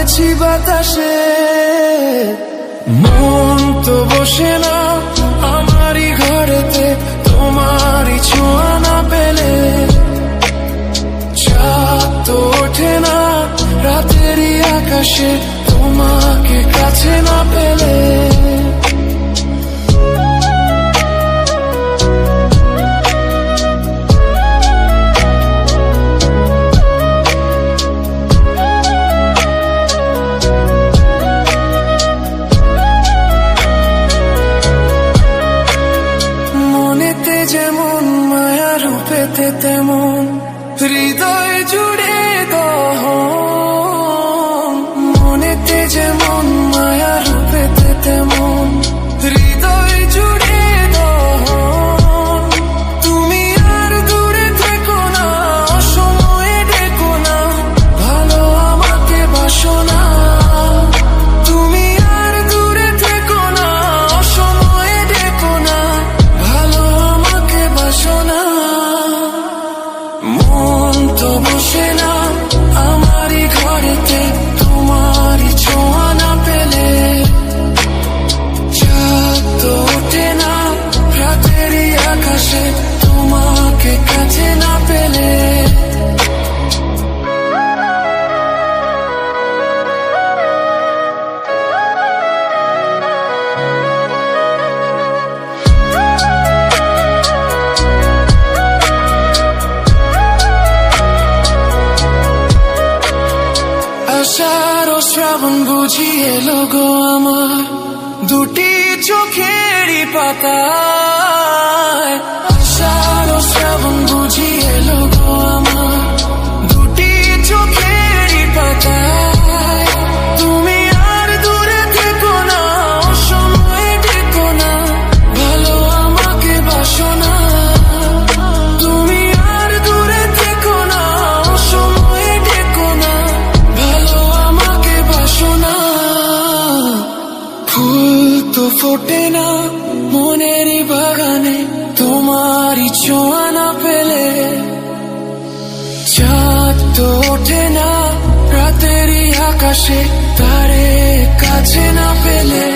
চলেছি বাতাসে। মন তো বসে না, আমারই ঘরেতে, তোমারই ছোঁয়া না পেলে। চাঁদ তো ওঠে না, রাতেরই আকাশে, তোমাকে কাছে না পেলে। te আমারই ঘরেতে শ্রাবণ বুঝি এলো গো আমার। দুটি চোখেরই পাতায় তোমারই ছোঁয়া না পেলে চাঁদ তো ওঠে না রাতেরই আকাশে তারে কাছে না পেলে।